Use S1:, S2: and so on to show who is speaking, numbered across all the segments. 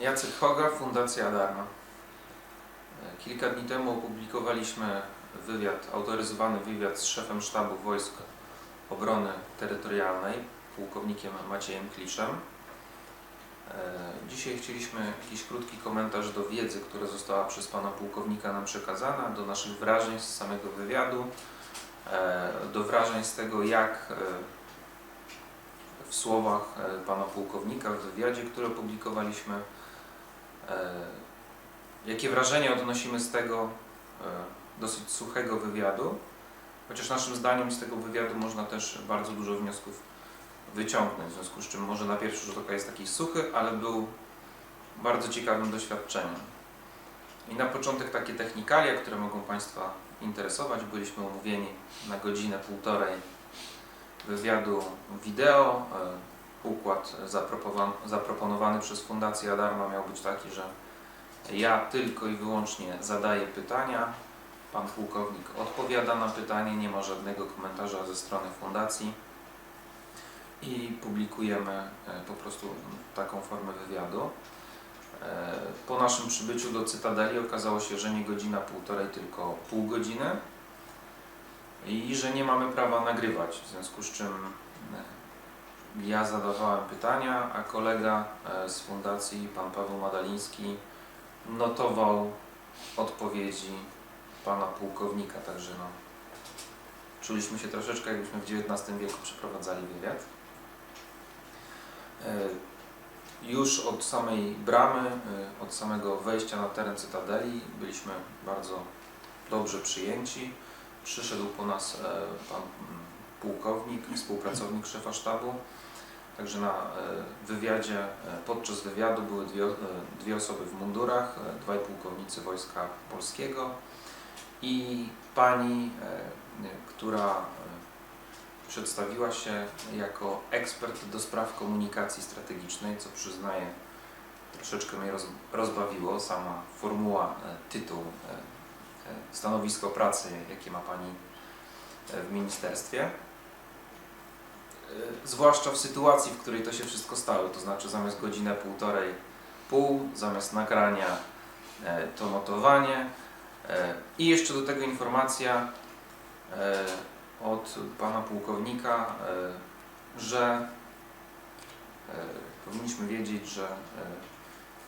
S1: Jacek Hoga, Fundacja Adarma. E, Kilka dni temu opublikowaliśmy wywiad, autoryzowany wywiad z szefem sztabu wojsk obrony terytorialnej, pułkownikiem Maciejem Kliszem. E, Dzisiaj chcieliśmy jakiś krótki komentarz do wiedzy, która została przez pana pułkownika nam przekazana, do naszych wrażeń z samego wywiadu, e, do wrażeń z tego, jak e, w słowach pana pułkownika w wywiadzie, który opublikowaliśmy, jakie wrażenie odnosimy z tego e, dosyć suchego wywiadu, chociaż naszym zdaniem z tego wywiadu można też bardzo dużo wniosków wyciągnąć, w związku z czym może na pierwszy rzut oka jest taki suchy, ale był bardzo ciekawym doświadczeniem. I na początek takie technikalia, które mogą Państwa interesować. Byliśmy umówieni na godzinę, półtorej wywiadu wideo. Układ zaproponowany przez Fundację Adarma miał być taki, że ja tylko i wyłącznie zadaję pytania, pan pułkownik odpowiada na pytanie, nie ma żadnego komentarza ze strony fundacji i publikujemy e, po prostu taką formę wywiadu. E, Po naszym przybyciu do Cytadeli okazało się, że nie godzina, półtorej, tylko pół godziny i że nie mamy prawa nagrywać, w związku z czym e, ja zadawałem pytania, a kolega e, z fundacji, pan Paweł Madaliński, notował odpowiedzi pana pułkownika, także no, czuliśmy się troszeczkę jakbyśmy w XIX wieku przeprowadzali wywiad. E, Już od samej bramy, e, od samego wejścia na teren Cytadeli byliśmy bardzo dobrze przyjęci. Przyszedł po nas pan pułkownik, współpracownik szefa sztabu. Także na e, wywiadzie, e, podczas wywiadu były dwie, e, dwie osoby w mundurach, dwaj pułkownicy Wojska Polskiego i pani, która przedstawiła się jako ekspert do spraw komunikacji strategicznej, co przyznaję troszeczkę mnie roz, rozbawiło, sama formuła, tytuł, stanowisko pracy, jakie ma Pani w ministerstwie. E, Zwłaszcza w sytuacji, w której to się wszystko stało, to znaczy zamiast godzinę, półtorej, pół, zamiast nagrania e, to notowanie. E, i jeszcze do tego informacja od pana pułkownika, że powinniśmy wiedzieć, że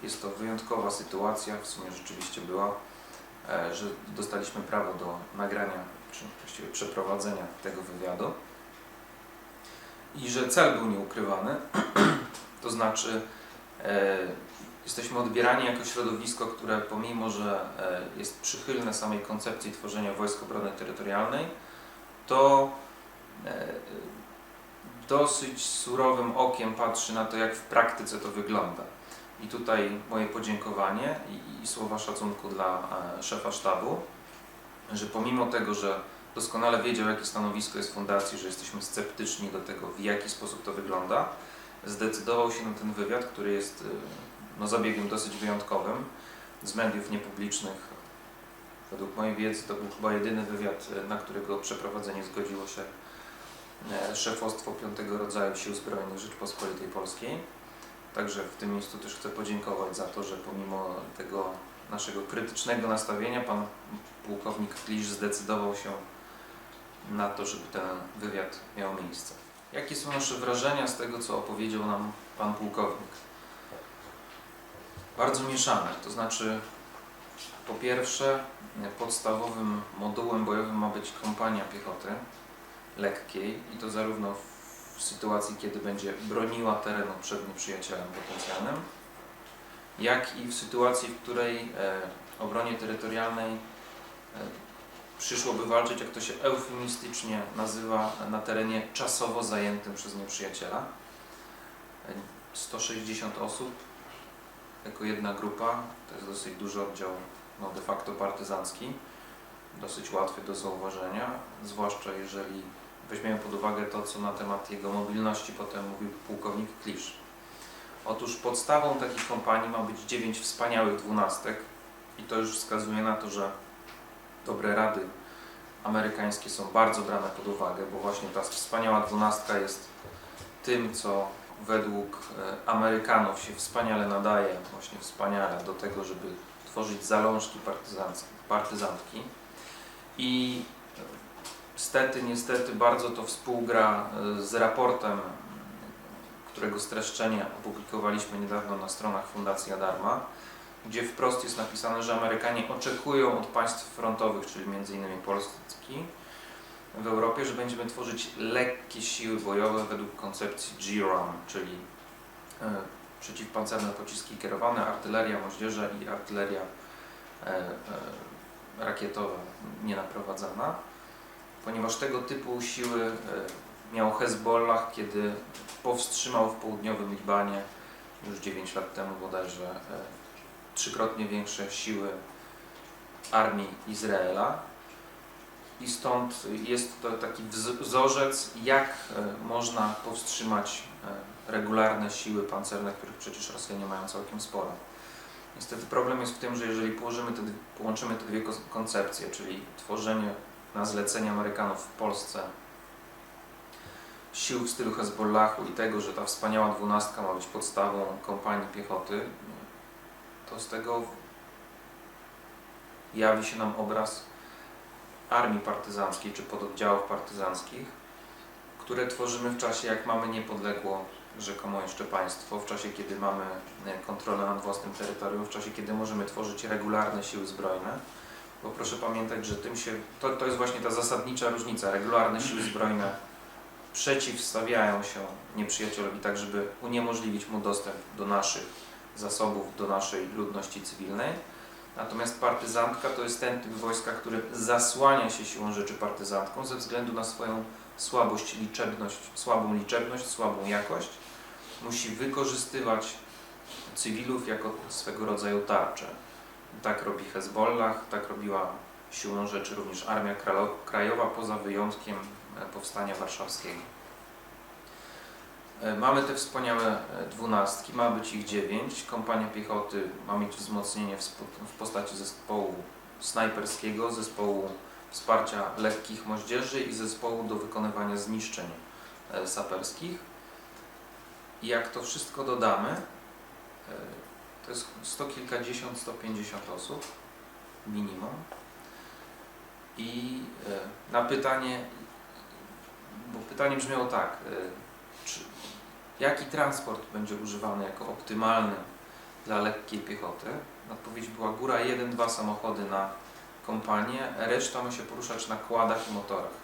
S1: jest to wyjątkowa sytuacja, w sumie rzeczywiście była, że dostaliśmy prawo do nagrania, czy właściwie przeprowadzenia tego wywiadu i że cel był nieukrywany, to znaczy e, jesteśmy odbierani jako środowisko, które pomimo, że e, jest przychylne samej koncepcji tworzenia Wojsk Obrony Terytorialnej, to e, dosyć surowym okiem patrzy na to, jak w praktyce to wygląda. I tutaj moje podziękowanie i, i słowa szacunku dla e, szefa sztabu, że pomimo tego, że doskonale wiedział, jakie stanowisko jest fundacji, że jesteśmy sceptyczni do tego, w jaki sposób to wygląda, zdecydował się na ten wywiad, który jest e, no, zabiegiem dosyć wyjątkowym z mediów niepublicznych. Według mojej wiedzy to był chyba jedyny wywiad, e, na którego przeprowadzenie zgodziło się e, szefostwo piątego rodzaju Sił Zbrojnych Rzeczpospolitej Polskiej. Także w tym miejscu też chcę podziękować za to, że pomimo tego naszego krytycznego nastawienia pan pułkownik Klisz zdecydował się na to, żeby ten wywiad miał miejsce. Jakie są nasze wrażenia z tego, co opowiedział nam pan pułkownik? Bardzo mieszane, to znaczy po pierwsze podstawowym modułem bojowym ma być kompania piechoty lekkiej i to zarówno w sytuacji, kiedy będzie broniła terenu przed nieprzyjacielem potencjalnym, jak i w sytuacji, w której e, obronie terytorialnej e, przyszłoby walczyć, jak to się eufemistycznie nazywa, na terenie czasowo zajętym przez nieprzyjaciela. E, 160 osób jako jedna grupa, to jest dosyć duży oddział, no de facto partyzancki, dosyć łatwy do zauważenia, zwłaszcza jeżeli weźmiemy pod uwagę to, co na temat jego mobilności potem mówił pułkownik Klisz. Otóż podstawą takich kompanii ma być 9 wspaniałych dwunastek i to już wskazuje na to, że dobre rady amerykańskie są bardzo brane pod uwagę, bo właśnie ta wspaniała dwunastka jest tym, co według e, Amerykanów się wspaniale nadaje, właśnie wspaniale do tego, żeby tworzyć zalążki partyzantki. I e, stety, niestety bardzo to współgra e, z raportem, którego streszczenie opublikowaliśmy niedawno na stronach Fundacji Adarma, gdzie wprost jest napisane, że Amerykanie oczekują od państw frontowych, czyli m.in. Polski, w Europie, że będziemy tworzyć lekkie siły bojowe według koncepcji GROM, czyli e, przeciwpancerne pociski kierowane, artyleria moździerza i artyleria e, e, rakietowa nienaprowadzana, ponieważ tego typu siły miał Hezbollah, kiedy powstrzymał w południowym Libanie już 9 lat temu bodajże e, trzykrotnie większe siły armii Izraela. I stąd jest to taki wz- wzorzec, jak e, można powstrzymać e, regularne siły pancerne, których przecież Rosjanie mają całkiem sporo. Niestety problem jest w tym, że jeżeli położymy te, połączymy te dwie koncepcje, czyli tworzenie na zlecenie Amerykanów w Polsce sił w stylu Hezbollahu i tego, że ta wspaniała dwunastka ma być podstawą kompanii piechoty, to z tego jawi się nam obraz armii partyzanckiej czy pododdziałów partyzanckich, które tworzymy w czasie, jak mamy niepodległo rzekomo jeszcze państwo, w czasie, kiedy mamy e, kontrolę nad własnym terytorium, w czasie, kiedy możemy tworzyć regularne siły zbrojne. Bo proszę pamiętać, że tym się, to, to jest właśnie ta zasadnicza różnica. Regularne siły zbrojne przeciwstawiają się nieprzyjacielowi tak, żeby uniemożliwić mu dostęp do naszych zasobów, do naszej ludności cywilnej. Natomiast partyzantka to jest ten typ wojska, który zasłania się siłą rzeczy partyzantką ze względu na swoją słabość, liczebność, słabą liczebność, słabą jakość. Musi wykorzystywać cywilów jako swego rodzaju tarczę. Tak robi Hezbollah, tak robiła siłą rzeczy również Armia Krajowa, poza wyjątkiem e, Powstania Warszawskiego. E, Mamy te wspaniałe e, dwunastki, ma być ich dziewięć. Kompania piechoty ma mieć wzmocnienie w, postaci zespołu snajperskiego, zespołu wsparcia lekkich moździerzy i zespołu do wykonywania zniszczeń e, saperskich. I jak to wszystko dodamy, to jest sto kilkadziesiąt, 150 osób minimum. I na pytanie, bo pytanie brzmiało tak, jaki transport będzie używany jako optymalny dla lekkiej piechoty? Odpowiedź była góra 1-2 samochody na kompanię, reszta ma się poruszać na kładach i motorach.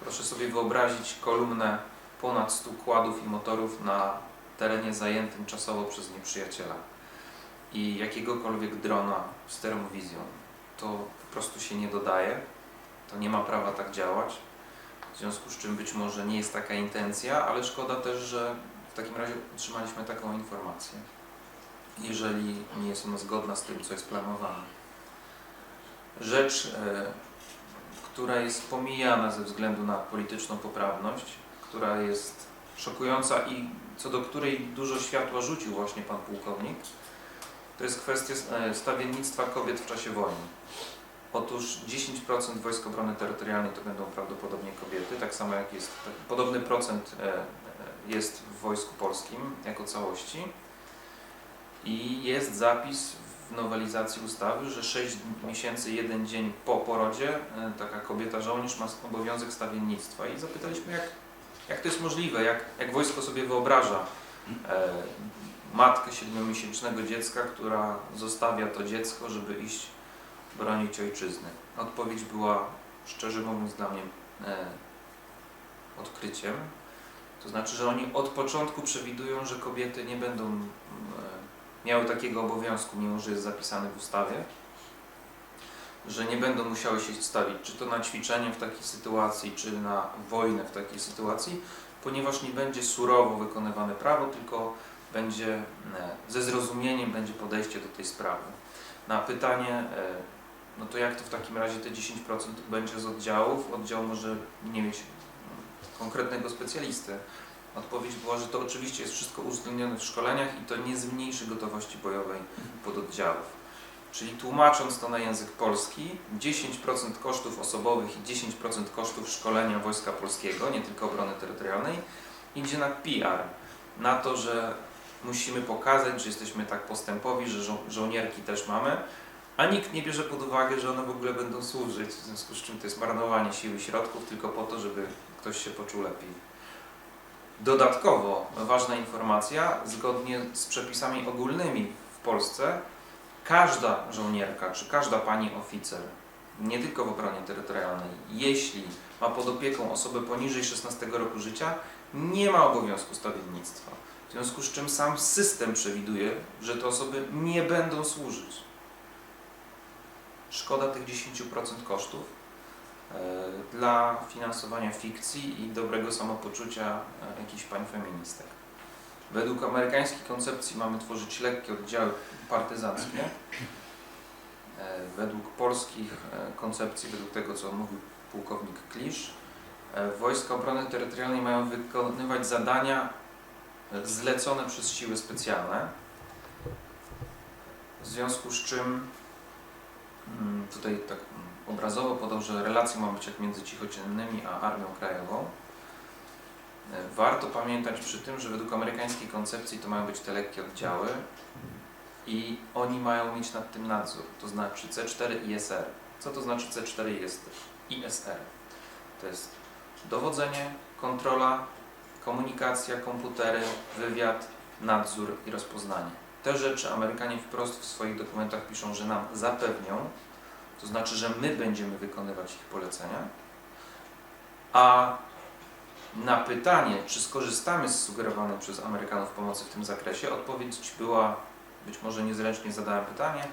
S1: Proszę sobie wyobrazić kolumnę ponad 100 kładów i motorów na terenie zajętym czasowo przez nieprzyjaciela i jakiegokolwiek drona z termowizją. To po prostu się nie dodaje, to nie ma prawa tak działać. W związku z czym być może nie jest taka intencja, ale szkoda też, że w takim razie otrzymaliśmy taką informację, jeżeli nie jest ona zgodna z tym, co jest planowane. Rzecz, e, która jest pomijana ze względu na polityczną poprawność, która jest szokująca i co do której dużo światła rzucił właśnie pan pułkownik, to jest kwestia e, stawiennictwa kobiet w czasie wojny. Otóż 10% Wojsk Obrony Terytorialnej to będą prawdopodobnie kobiety, tak samo jak jest tak, podobny procent e, e, jest w Wojsku Polskim jako całości. I jest zapis w nowelizacji ustawy, że 6 miesięcy, jeden dzień po porodzie e, taka kobieta żołnierz ma obowiązek stawiennictwa. I zapytaliśmy, jak, jak to jest możliwe, jak, jak wojsko sobie wyobraża matkę siedmiomiesięcznego dziecka, która zostawia to dziecko, żeby iść bronić ojczyzny. Odpowiedź była, szczerze mówiąc, dla mnie e, odkryciem. To znaczy, że oni od początku przewidują, że kobiety nie będą e, miały takiego obowiązku, mimo że jest zapisany w ustawie, że nie będą musiały się stawić czy to na ćwiczenie w takiej sytuacji, czy na wojnę w takiej sytuacji, ponieważ nie będzie surowo wykonywane prawo, tylko będzie e, ze zrozumieniem będzie podejście do tej sprawy. Na pytanie, e, no to jak to w takim razie te 10% będzie z oddziałów? Oddział może nie mieć konkretnego specjalisty. Odpowiedź była, że to oczywiście jest wszystko uwzględnione w szkoleniach i to nie zmniejszy gotowości bojowej pododdziałów. Czyli tłumacząc to na język polski, 10% kosztów osobowych i 10% kosztów szkolenia Wojska Polskiego, nie tylko obrony terytorialnej, idzie na PR, na to, że musimy pokazać, że jesteśmy tak postępowi, że żo- żołnierki też mamy, a nikt nie bierze pod uwagę, że one w ogóle będą służyć, w związku z czym to jest marnowanie sił i środków tylko po to, żeby ktoś się poczuł lepiej. Dodatkowo ważna informacja, zgodnie z przepisami ogólnymi w Polsce, każda żołnierka czy każda pani oficer, nie tylko w obronie terytorialnej, jeśli ma pod opieką osobę poniżej 16 roku życia, nie ma obowiązku stawiennictwa. W związku z czym sam system przewiduje, że te osoby nie będą służyć. Szkoda tych 10% kosztów e, dla finansowania fikcji i dobrego samopoczucia e, jakichś pań feministek. Według amerykańskiej koncepcji mamy tworzyć lekkie oddziały partyzanckie. E, Według polskich koncepcji, według tego co mówił pułkownik Klisz, Wojska Obrony Terytorialnej mają wykonywać zadania zlecone przez siły specjalne. W związku z czym tutaj tak mm, obrazowo podał, że relacje ma być jak między cichociemnymi a Armią Krajową. E, Warto pamiętać przy tym, że według amerykańskiej koncepcji to mają być te lekkie oddziały i oni mają mieć nad tym nadzór, to znaczy C4 ISR. Co to znaczy C4 ISR? ISR? To jest dowodzenie, kontrola, komunikacja, komputery, wywiad, nadzór i rozpoznanie. Te rzeczy Amerykanie wprost w swoich dokumentach piszą, że nam zapewnią, to znaczy, że my będziemy wykonywać ich polecenia, a na pytanie, czy skorzystamy z sugerowanej przez Amerykanów pomocy w tym zakresie, odpowiedź była, być może niezręcznie zadałem pytanie,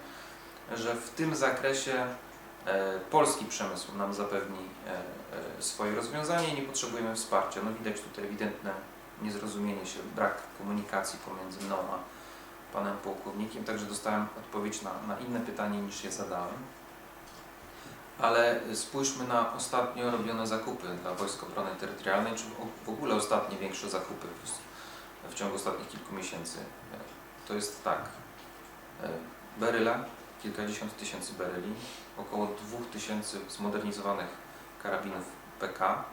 S1: że w tym zakresie e, polski przemysł nam zapewni e, e, swoje rozwiązanie i nie potrzebujemy wsparcia. No widać tutaj ewidentne niezrozumienie się, brak komunikacji pomiędzy mną a panem pułkownikiem, także dostałem odpowiedź na, na inne pytanie niż je zadałem. Ale spójrzmy na ostatnio robione zakupy dla Wojsk Obrony Terytorialnej, czy w- ogóle ostatnie większe zakupy w, ciągu ostatnich kilku miesięcy. To jest tak. e, Beryla, kilkadziesiąt tysięcy beryli, około 2000 zmodernizowanych karabinów PK,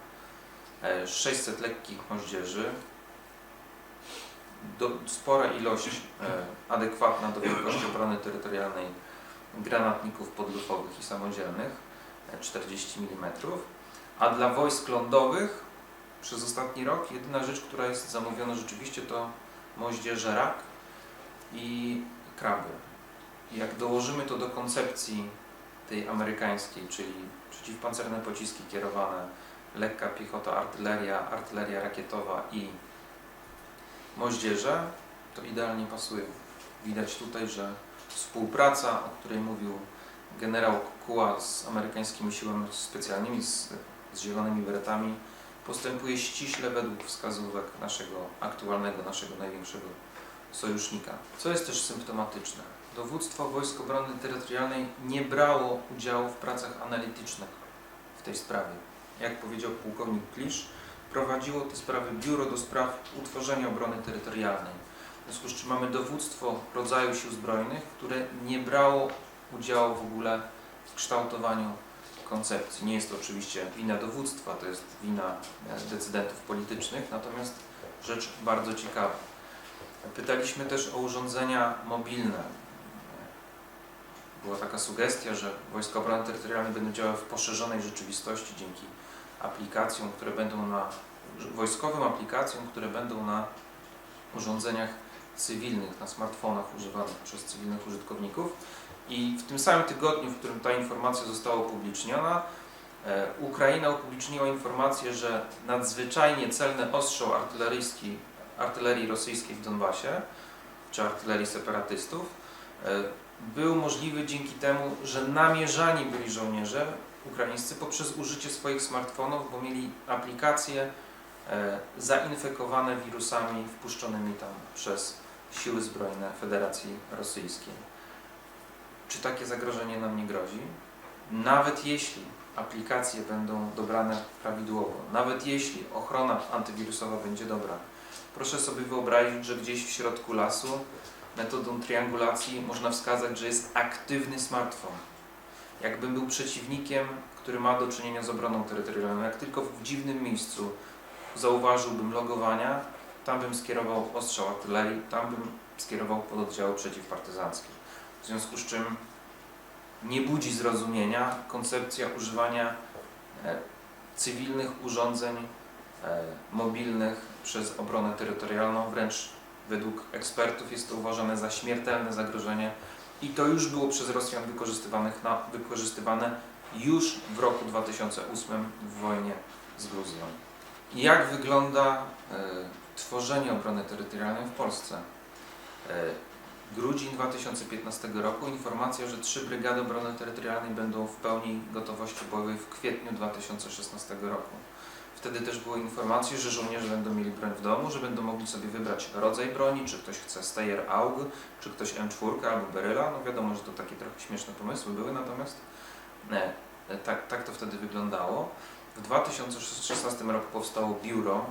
S1: e, 600 lekkich moździerzy, do, spora ilość e, adekwatna do wielkości obrony terytorialnej granatników podlufowych i samodzielnych e, 40 mm, a dla wojsk lądowych przez ostatni rok jedyna rzecz, która jest zamówiona rzeczywiście to moździerze rak i kraby. Jak dołożymy to do koncepcji tej amerykańskiej, czyli przeciwpancerne pociski kierowane, lekka piechota, artyleria, artyleria rakietowa i moździerze, to idealnie pasują. Widać tutaj, że współpraca, o której mówił generał Kuła z amerykańskimi siłami specjalnymi, z, z zielonymi beretami, postępuje ściśle według wskazówek naszego aktualnego, naszego największego sojusznika. Co jest też symptomatyczne. Dowództwo Wojsk Obrony Terytorialnej nie brało udziału w pracach analitycznych w tej sprawie. Jak powiedział pułkownik Klisz, prowadziło te sprawy Biuro do Spraw Utworzenia Obrony Terytorialnej. W związku z czym mamy dowództwo rodzaju sił zbrojnych, które nie brało udziału w ogóle w kształtowaniu koncepcji. Nie jest to oczywiście wina dowództwa, to jest wina e, decydentów politycznych, natomiast rzecz bardzo ciekawa. Pytaliśmy też o urządzenia mobilne. Była taka sugestia, że Wojska Obrony Terytorialnej będą działały w poszerzonej rzeczywistości dzięki aplikacjom, które będą na wojskowym aplikacjom, które będą na urządzeniach cywilnych, na smartfonach używanych przez cywilnych użytkowników. I w tym samym tygodniu, w którym ta informacja została upubliczniona, e, Ukraina upubliczniła informację, że nadzwyczajnie celny ostrzał artyleryjski, artylerii rosyjskiej w Donbasie, czy artylerii separatystów, e, był możliwy dzięki temu, że namierzani byli żołnierze ukraińscy poprzez użycie swoich smartfonów, bo mieli aplikacje e, zainfekowane wirusami wpuszczonymi tam przez siły zbrojne Federacji Rosyjskiej. Czy takie zagrożenie nam nie grozi? Nawet jeśli aplikacje będą dobrane prawidłowo, nawet jeśli ochrona antywirusowa będzie dobra, proszę sobie wyobrazić, że gdzieś w środku lasu metodą triangulacji można wskazać, że jest aktywny smartfon. Jakbym był przeciwnikiem, który ma do czynienia z obroną terytorialną, jak tylko w dziwnym miejscu zauważyłbym logowania, tam bym skierował ostrzał artylerii, tam bym skierował pododdziały przeciwpartyzanckie. W związku z czym nie budzi zrozumienia koncepcja używania e, cywilnych urządzeń e, mobilnych przez obronę terytorialną, wręcz według ekspertów jest to uważane za śmiertelne zagrożenie i to już było przez Rosjan wykorzystywanych na, wykorzystywane już w roku 2008 w wojnie z Gruzją. Jak wygląda e, tworzenie obrony terytorialnej w Polsce? E, grudzień 2015 roku informacja, że trzy brygady obrony terytorialnej będą w pełni gotowości bojowej w kwietniu 2016 roku. Wtedy też były informacje, że żołnierze będą mieli broń w domu, że będą mogli sobie wybrać rodzaj broni, czy ktoś chce Steyr AUG, czy ktoś M4 albo Beryla. No wiadomo, że to takie trochę śmieszne pomysły były, natomiast nie, e, tak, tak to wtedy wyglądało. W 2016 roku powstało biuro,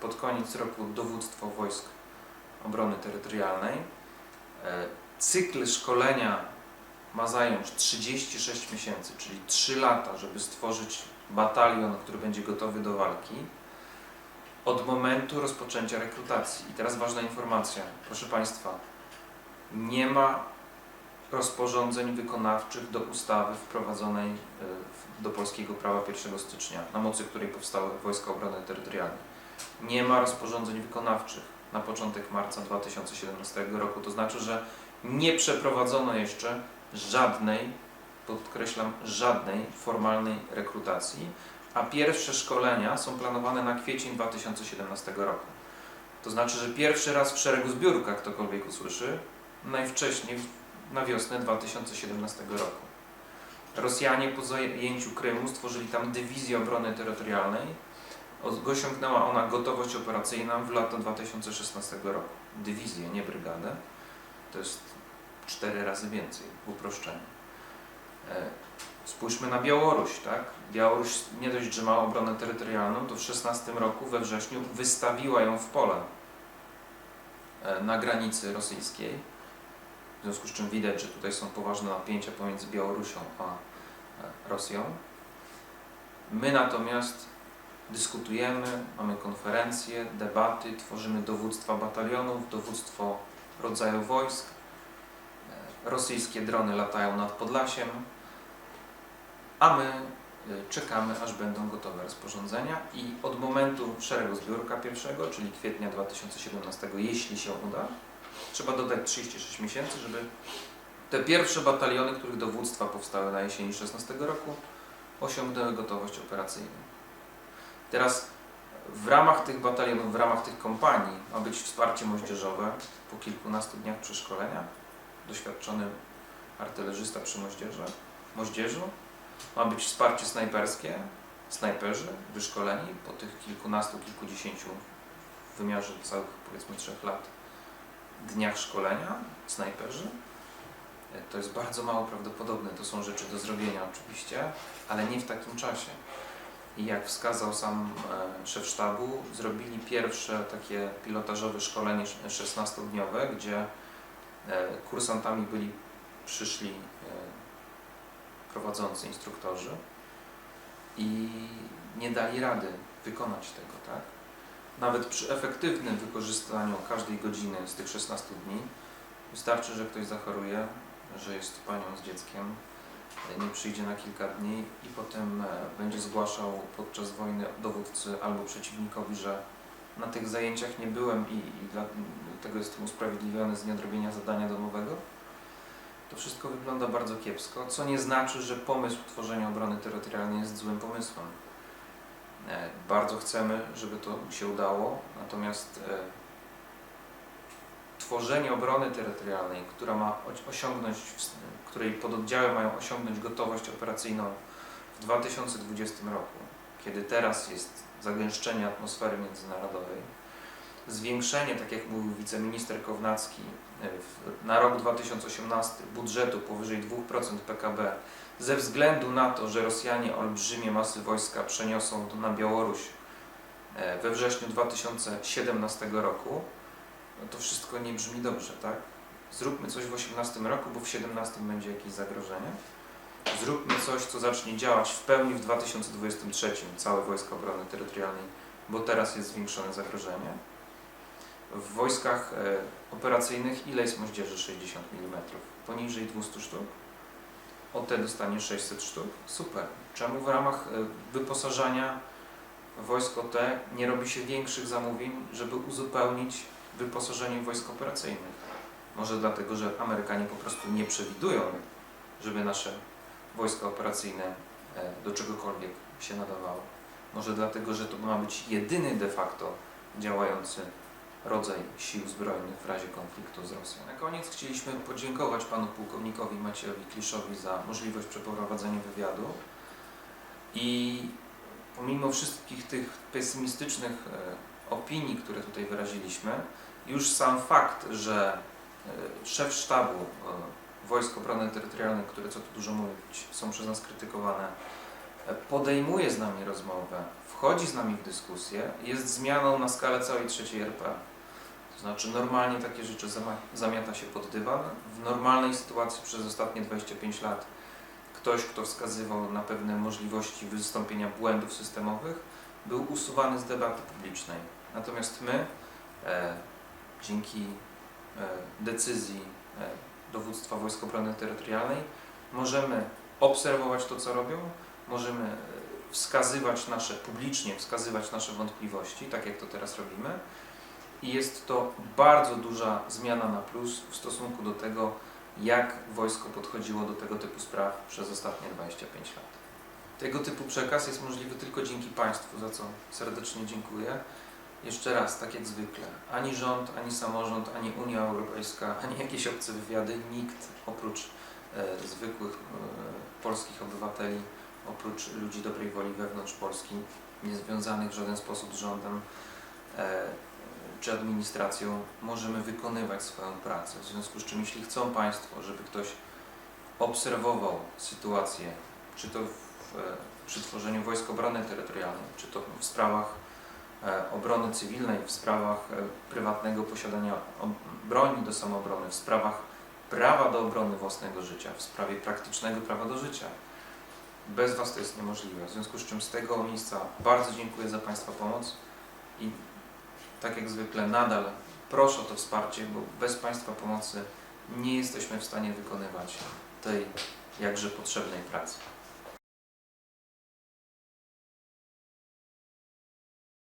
S1: pod koniec roku dowództwo wojsk obrony terytorialnej. E, Cykl szkolenia ma zająć 36 miesięcy, czyli 3 lata, żeby stworzyć batalion, który będzie gotowy do walki od momentu rozpoczęcia rekrutacji. I teraz ważna informacja, proszę Państwa, nie ma rozporządzeń wykonawczych do ustawy wprowadzonej e, do polskiego prawa 1 stycznia, na mocy której powstały Wojska Obrony Terytorialnej. Nie ma rozporządzeń wykonawczych na początek marca 2017 roku, to znaczy, że nie przeprowadzono jeszcze żadnej, podkreślam, żadnej formalnej rekrutacji, a pierwsze szkolenia są planowane na kwiecień 2017 roku. To znaczy, że pierwszy raz w szeregu zbiórka ktokolwiek usłyszy, najwcześniej na wiosnę 2017 roku. Rosjanie po zajęciu Krymu stworzyli tam dywizję obrony terytorialnej. Osiągnęła ona gotowość operacyjną w lata 2016 roku. Dywizję, nie brygadę. To jest cztery razy więcej w uproszczeniu. E, Spójrzmy na Białoruś, tak? Białoruś nie dość, że ma obronę terytorialną, to w 16 roku we wrześniu wystawiła ją w pole na granicy rosyjskiej. W związku z czym widać, że tutaj są poważne napięcia pomiędzy Białorusią a e, Rosją. My natomiast dyskutujemy, mamy konferencje, debaty, tworzymy dowództwa batalionów, dowództwo rodzaju wojsk. E, Rosyjskie drony latają nad Podlasiem, a my y, czekamy, aż będą gotowe rozporządzenia i od momentu szeregu zbiórka pierwszego, czyli kwietnia 2017, jeśli się uda, trzeba dodać 36 miesięcy, żeby te pierwsze bataliony, których dowództwa powstały na jesieni 16 roku, osiągnęły gotowość operacyjną. Teraz w ramach tych batalionów, w ramach tych kompanii ma być wsparcie moździerzowe po kilkunastu dniach przeszkolenia. Doświadczony artylerzysta przy moździerze, moździerzu. Ma być wsparcie snajperskie, snajperzy wyszkoleni po tych kilkunastu, kilkudziesięciu w wymiarze całych powiedzmy trzech lat dniach szkolenia snajperzy. E, To jest bardzo mało prawdopodobne, to są rzeczy do zrobienia oczywiście, ale nie w takim czasie. I jak wskazał sam e, szef sztabu, zrobili pierwsze takie pilotażowe szkolenie 16-dniowe, gdzie e, kursantami byli przyszli prowadzący instruktorzy i nie dali rady wykonać tego, tak? Nawet przy efektywnym wykorzystaniu każdej godziny z tych 16 dni wystarczy, że ktoś zachoruje, że jest panią z dzieckiem, nie przyjdzie na kilka dni i potem e, będzie zgłaszał podczas wojny dowódcy albo przeciwnikowi, że na tych zajęciach nie byłem i, i dlatego jestem usprawiedliwiony z nieodrobienia zadania domowego. To wszystko wygląda bardzo kiepsko, co nie znaczy, że pomysł tworzenia obrony terytorialnej jest złym pomysłem. E, Bardzo chcemy, żeby to się udało, natomiast e, tworzenie obrony terytorialnej, która ma osiągnąć, której pododdziały mają osiągnąć gotowość operacyjną w 2020 roku, kiedy teraz jest zagęszczenie atmosfery międzynarodowej, zwiększenie, tak jak mówił wiceminister Kownacki, e, na rok 2018 budżetu powyżej 2% PKB ze względu na to, że Rosjanie olbrzymie masy wojska przeniosą na Białoruś e, we wrześniu 2017 roku, no to wszystko nie brzmi dobrze, tak? Zróbmy coś w 2018 roku, bo w 2017 będzie jakieś zagrożenie. Zróbmy coś, co zacznie działać w pełni w 2023, całe Wojska Obrony Terytorialnej, bo teraz jest zwiększone zagrożenie. W wojskach e, operacyjnych ile jest moździerzy 60 mm? Poniżej 200 sztuk? OT dostanie 600 sztuk? Super. Czemu w ramach e, wyposażania wojsk OT nie robi się większych zamówień, żeby uzupełnić wyposażenie wojsk operacyjnych? Może dlatego, że Amerykanie po prostu nie przewidują, żeby nasze wojska operacyjne e, do czegokolwiek się nadawały. Może dlatego, że to ma być jedyny de facto działający rodzaj sił zbrojnych w razie konfliktu z Rosją. Na koniec chcieliśmy podziękować panu pułkownikowi Maciejowi Kliszowi za możliwość przeprowadzenia wywiadu i pomimo wszystkich tych pesymistycznych e, opinii, które tutaj wyraziliśmy, już sam fakt, że e, szef sztabu e, Wojsk Obrony Terytorialnej, które co tu dużo mówić, są przez nas krytykowane, podejmuje z nami rozmowę, wchodzi z nami w dyskusję, jest zmianą na skalę całej trzeciej RP. Znaczy normalnie takie rzeczy zamiata się pod dywan. W normalnej sytuacji przez ostatnie 25 lat ktoś, kto wskazywał na pewne możliwości wystąpienia błędów systemowych, był usuwany z debaty publicznej. Natomiast my, e, dzięki e, decyzji e, dowództwa Wojsk Obrony Terytorialnej, możemy obserwować to, co robią, możemy e, wskazywać nasze, publicznie wskazywać nasze wątpliwości, tak jak to teraz robimy. I jest to bardzo duża zmiana na plus w stosunku do tego, jak wojsko podchodziło do tego typu spraw przez ostatnie 25 lat. Tego typu przekaz jest możliwy tylko dzięki Państwu, za co serdecznie dziękuję. Jeszcze raz, tak jak zwykle, ani rząd, ani samorząd, ani Unia Europejska, ani jakieś obce wywiady, nikt oprócz e, zwykłych e, polskich obywateli, oprócz ludzi dobrej woli wewnątrz Polski, niezwiązanych w żaden sposób z rządem e, czy administracją, możemy wykonywać swoją pracę. W związku z czym, jeśli chcą Państwo, żeby ktoś obserwował sytuację, czy to w, e, przy tworzeniu Wojsk Obrony Terytorialnej, czy to w sprawach e, obrony cywilnej, w sprawach e, prywatnego posiadania broni do samoobrony, w sprawach prawa do obrony własnego życia, w sprawie praktycznego prawa do życia. Bez Was to jest niemożliwe. W związku z czym z tego miejsca bardzo dziękuję za Państwa pomoc i tak jak zwykle nadal proszę o to wsparcie, bo bez Państwa pomocy nie jesteśmy w stanie wykonywać tej jakże potrzebnej pracy.